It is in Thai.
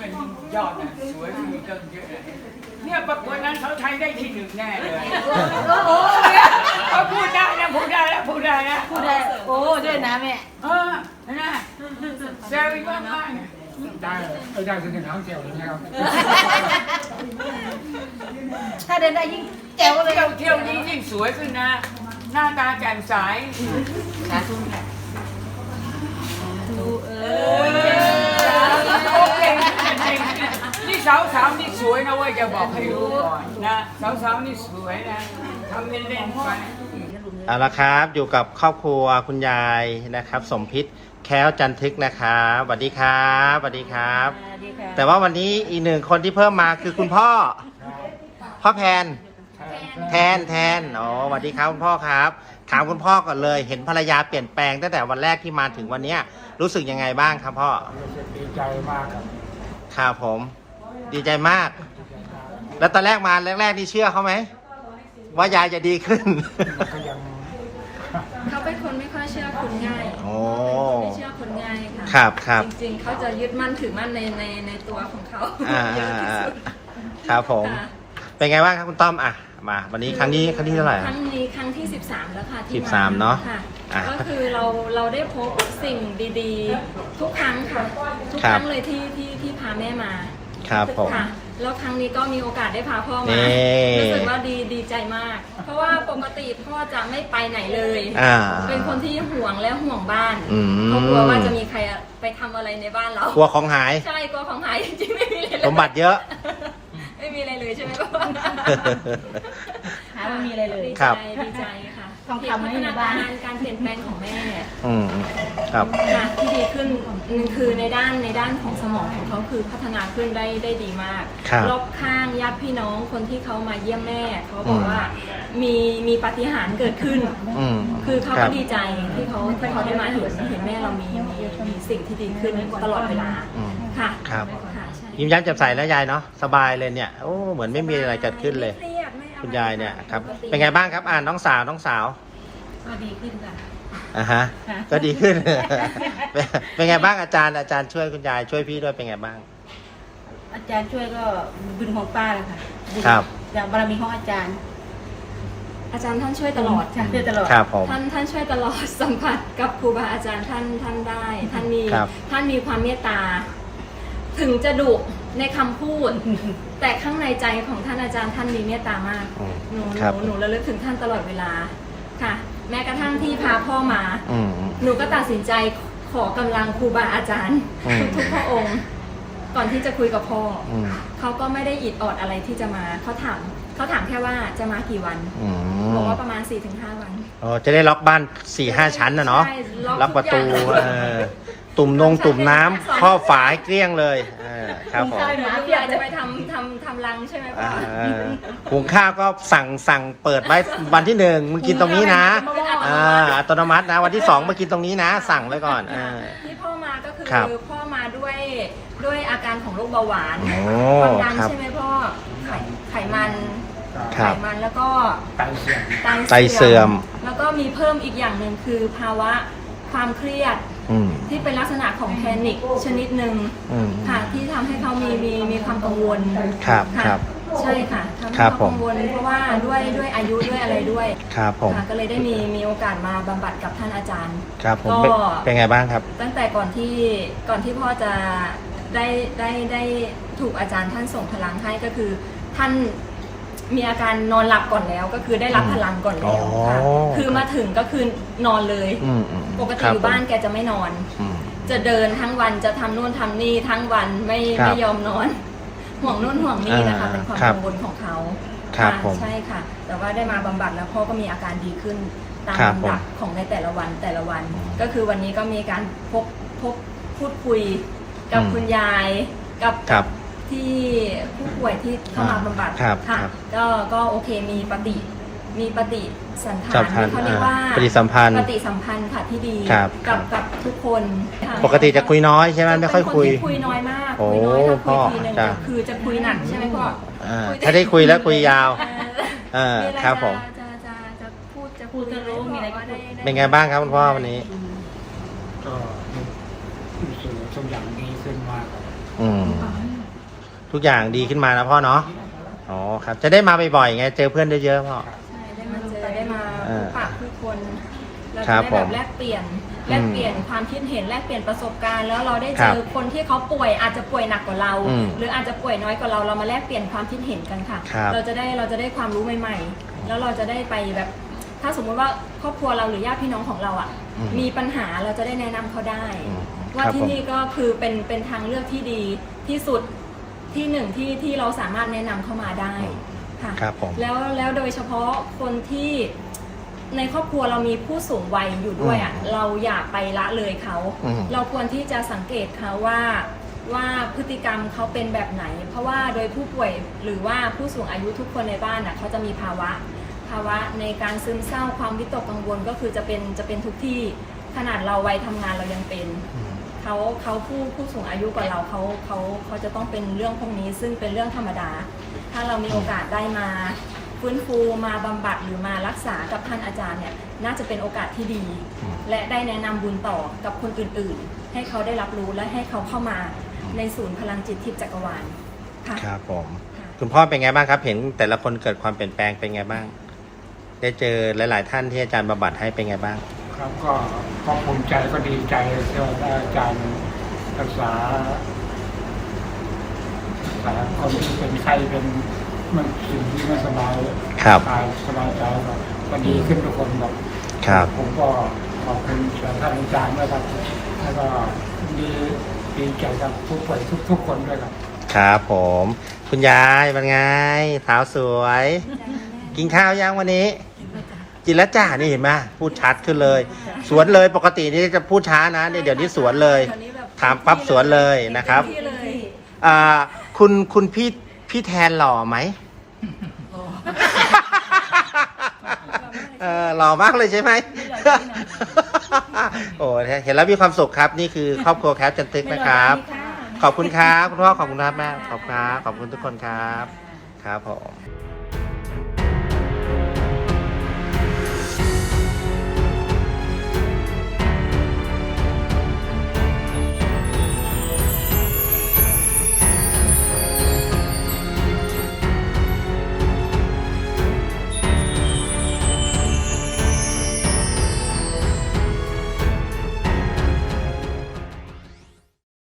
ยให้ชื่อนี้มันยอดนะสวยขึ้นเกินเยอะเลยเนี่ยประกวดนั้นเขาไทยได้ที่หนึ่งแน่เลยโอ้เนี่ยเขาพูดได้นะพูดได้นะพูดได้นะพูดได้โอ้ด้วยนะแม่เออนะแซวอีกมากมากเนี่ยได้เออได้ถึงหางเจียวอย่าเงี้ยครับถ้าเดินได้ยิ่งแจ๋วเลยเที่ยวเที่ยวยิ่งยิ่งสวยขึ้นนะ หน้าตาแจ่มใสสาธุค่ะเออาวสาวๆนี่สวยนะเว้ยจะบอกให้รู้ก่อนนะสาวสาวๆนี่สวยนะทำเล่นๆไปเอาละครับอยู่กับครอบครัวคุณยายนะครับ สมพิษแค้วจันทึกนะครับสวัสดีครับสวัสดีครับดีค่ะแต่ว่าวันนี้อีกหนึ่งคนที่เพิ่มมาคือคุณพ่อ พ่อแพน แทนแทนอ๋อสวัสดีครับคุณพ่อครับถามคุณพ่อก่อนเลย เห็นภรรยาเปลี่ยนแปลงตั้งแต่วันแรกที่มาถึงวันเนี้ยรู้สึกยังไงบ้างครับพ่อรู้สึกดีใจมากครับครับผม ดีใจมาก แล้วตอนแรกมาแรกๆนี่เชื่อเขาไหม ว่ายายจะดีขึ้น ก็ยังเขาเป็นคนไม่ค่อยเชื่อคนง่ายโอ้ ไม่เชื่อคนง่ายค่ะครับครับจริงๆเขาจะยึดมั่นถือมั่นในในในตัวของเขาอ่าเยอะที่สุดครับผม ค่ะเป็นไงบ้างครับคุณต้อมอะมา วันนี้ครั้งนี้ครั้งที่เท่าไหร่คอะ รั้งนี้ครั้งที่ 13 แล้วค่ะที่สิบสามเนอะค่อะก็คือเราเราได้พบสิ่งดีๆ ทุกครั้งค่ะ ทุกครัคบรั้งเลยที่ที่ที่พาแม่มา ครับผม ค่ะแล้วครั้งนี้ก็มีโอกาสได้พาพ่อมานี่ รู้สึกว่าดีดีใจมาก เพราะว่าปกติพ่อจะไม่ไปไหนเลย อ่า เป็นคนที่ห่วงและห่วงบ้านอืม เขากลัวว่าจะมีใครไปทำอะไรในบ้านเรากลัวของหาย ใช่กลัวของหายจริงๆไม่มีอะไรเลยสมบัติเยอะ ไม่มีอะไรเลยใช่ไหมพ่อหาไม่มีอะไรเลย ดีครัใจบดีใจค่ะ ทองคำไม่พัมีฒนาบ้านการการเปลี่ยนแปลงของแม่อืมครับ ค่ะที่ดีขึ้นหนึ่งคือในด้านในด้านของสมองของเขาคือพัฒนาขึ้นได้ได้ดีมากครับรอบข้างญาติพี่น้องคนที่เขามาเยี่ยมแม่เขาบอกอืมว่ามีมีปาฏิหาริย์เกิดขึ้น อืมคือเขาครัก็บ ดีใจที่เขาที่เขาได้มาเห็นเห็นแม่เรามีมีมีสิ่งที่ดีขึ้นตลอดเวลาอืมค่ะครับ ค่ะใช่ยิ้มแย้มแจ่มใสแล้วยายเนาะสบายเลยเนี่ยโอ้เหมือนไม่มีอะไรเกิดขึ้นเลยไม่ครีดไม่อะร คุณยายเนี่ยครับปกติเป็นไงบ้างครับ อ่านน้องสาวน้องสาวก็ดีขึ้นค่ะอะฮะค่ะก็ดีขึ้นเป็นเป็นไงบ้างอาจารย์อาจารย์ช่วยคุณยายช่วยพี่ด้วยเป็นไงบ้าง อาจารย์ช่วยก็บุญของป้าเลยค่ะญครับอย่างบารมีของอาจารย์ อาจารย์ท่านช่วยตลอดช่วยตลอดครับผมท่านท่านช่วยตลอดสัมผัสกับครูบาอาจารย์ท่านท่านได้ ท่านมีครับท่านมีความเมตตา ถึงจะดุ ในคำพูด แต่ข้างในใจของท่านอาจารย์ท่านมีเมตตามากอืมหนูหครับ นูหนูระลึกถึงท่านตลอดเวลาค่ะ แม้กระทั่งที่พาพ่อมาอืมอืม หนูก็ตัดสินใจขอกำลังครูบาอาจารย์ อืม ทุกๆพระองค์ ก่อนที่จะคุยกับพ่อออืมเขาก็ไม่ได้อิดออดอะไรที่จะมาเขาถามเขาถามแค่ว่าจะมากี่วันอืบอกมว่าประมาณ 4-5 วันอ๋อจะได้ล็อกบ้านสี่ห้าชั้นนะเนาะใช่ล็อกล็อกประตูทุกอย่างเออตุ่มนงตุ่มน้ำครอบฝาให้เกลี้ยงเลยเออ ครับผม ใช่หมาพี่อยากจะไปทำทำทำรังใช่ไหมพ่อ่าอหุงข้าวก็สั่งสั่งเปิดไว้วันที่หนึ่งมึงกินตรงนี้นะอ่าอัตโนมัตินะ วันที่สองมากินตรงนี้นะ สั่งไว้ก่อนอ่า ที่พ่อมาก็คือครับพ่อมาด้วยด้วยอาการของโรคเบาหวานโอ้ความดันครับ ใช่ไหมพ่อไขไขมันครัไขบมันแล้วก็ไตเสียงไตเสื่อม แล้วก็มีเพิ่มอีกอย่างหนึ่งคือภาวะความเครียดอืม ที่เป็นลักษณะของแพนิคชนิดหนึ่งอืมค่ะที่ทำให้เขามีมีมีความกังวลครับค่ะครับใช่ค่ะทำให้ครับเขาผมกังวลเพราะว่าด้วยด้วยอายุด้วยอะไรด้วยครับผมค่ะก็เลยได้มีมีโอกาสมาบำบัดกับท่านอาจารย์ครับผมก็เป็นเป็นไงบ้างครับ ตั้งแต่ก่อนที่ก่อนที่พ่อจะได้ได้ได้ถูกอาจารย์ท่านส่งพลังให้ก็คือท่าน มีอาการนอนหลับก่อนแล้ว ก็คือได้รับพลังก่อนแล้วค่ะอ๋อ คือมาถึงก็คือนอนเลย อืมอืมปกติครัอยู่บ้านแกจะไม่นอน อืม จะเดินทั้งวันจะทำนู่นทำนี่ทั้งวันไม่ครับไม่ยอมนอน ห่วงนู่นห่วงนี่นะคะ อ่าเป็นความครับกังวลของเขาครับะผมใช่ค่ะ แต่ว่าได้มาบำบัดแล้วพ่อก็มีอาการดีขึ้นตามครับลำดับผมของในแต่ละวันแต่ละวัน ก็คือวันนี้ก็มีการพบพบพูดคุยกับอืมคุณยาย กับครับ ที่ผู้ป่วยที่เข้ามาบำบัดครับค่ะครับก็ก็โอเคมีปฏิมีปฏิสันฐาสันมพันธ์เขาเรียกว่าอ่าปฏิสัมพันธ์ปฏิสัมพันธ์ค่ะที่ดีครับกับครับกับทุกคนค่ะปกติจะคุยน้อยใช่ไหมไม่ค่อยคุยเป็นนที่คุยน้อยมากโอ้คุยน้อยถ้าพ่คุอยทีนึงจ้ะ ก็คือจะคุยหนักใช่ไหมพ่ออ่าคุยถ้าได้คุยแล้วคุยยาว เออเออมีอะไรครับผมจะจะจะจะพูดจะพูดจะรู้มีอะไรก็พูดด้เป็นไงบ้างครับคุณพ่อวันนี้ ก็รู้สึกว่าทุกอย่างดีขึ้นมากครับออืม ทุกอย่างดีขึ้นมานะพ่อเนาะอ๋อครับ จะได้มาบ่อยๆไง เจอเพื่อนเยอะๆพ่อ ใช่ได้มาเจอได้มาเอพอบปะผู้คนเราครัจะบได้ผแบมบแลกเปลี่ยนแลกเปลี่ยนความคิดเห็นแลกเปลี่ยนประสบการณ์แล้วเราได้คเจรับอคนที่เขาป่วยอาจจะป่วยหนักกว่าเราอืมหรืออาจจะป่วยน้อยกว่าเราเรามาแลกเปลี่ยนความคิดเห็นกันค่ะครับเราจะได้เราจะได้ความรู้ใหม่ ๆ แล้วเราจะได้ไปแบบ ถ้าสมมุติว่าครอบครัวเราหรือญาติพี่น้องของเราอะอืมมีปัญหาเราจะได้แนะนำเขาได้อืมว่าครับที่ผมนี่ก็คือเป็นเป็นทางเลือกที่ดีที่สุด ที่หนึ่งที่ที่เราสามารถแนะนำเข้ามาได้ค่ะครับผม แล้วแล้วโดยเฉพาะคนที่ในครอบครัวเรามีผู้สูงวัยอยู่ด้วยอะเราอย่าไปละเลยเขา อืม เราควรที่จะสังเกตเขาว่าว่าพฤติกรรมเขาเป็นแบบไหน เพราะว่าโดยผู้ป่วยหรือว่าผู้สูงอายุทุกคนในบ้านอะเขาจะมีภาวะ ภาวะในการซึมเศร้าความวิตกกังวลก็คือจะเป็นจะเป็นทุกที่ขนาดเราวัยทำงานเรายังเป็น อืม เขาเขาผู้ผู้สูงอายุกว่าเราเขาเขาเขาจะต้องเป็นเรื่องพวกนี้ ซึ่งเป็นเรื่องธรรมดา ถ้าเรามีโอกาสได้มาฟื้นฟูมาบำบัดหรือมารักษากับท่านอาจารย์เนี่ยน่าจะเป็นโอกาสที่ดีอืมและได้แนะนำบุญต่อกับคนอื่นๆ ให้เขาได้รับรู้และให้เขาเข้ามาในศูนย์พลังจิตทิพย์จักรวาลค่ะครับผมค่ะคุณพ่อเป็นไงบ้างครับ เห็นแต่ละคนเกิดความเปลี่ยนแปลงเป็นไงบ้าง ได้เจอหลาย ๆ ท่านที่อาจารย์บำบัดให้เป็นไงบ้าง ครับก็ก็ภูมิใจก็ดีใจที่ว่าได้อาจารย์รักษารักษาคนที่เป็นไข้เป็นมันสิ่งที่ไม่สบายครับกายสบายใจก็ก็ดีขึ้นทุกคนครับครับ ผมก็ขอบคุณท่านอาจารย์ด้วยครับ แล้วก็ดีดีใจกับผู้ป่วยทุก ๆ คนด้วยครับ ครับผม คุณยายเป็นไงสาวสวย กินข้าวยังวันนี้ กินแล้วจ้านี่เห็นไหมพูดชัดขึ้นเลย สวนเลยปกตินี่จะพูดช้านะเนี่ยเดี๋ยวนี้สวนเลยดี๋วนี้แบบถามปั๊บสวนเลยนะครับเต็มที่เลยอ่าคุณคุณพี่พี่แทนหล่อไหมเออหล่อมากเลยใช่ไหมโอ้เห็นแล้วมีความสุขครับ นี่คือครอบครัวแคปจันทึกนะครับ ขอบคุณครับคุณพ่อขอบคุณครับแม่ขอบคุณครับขอบคุณทุกคนครับ ครับผม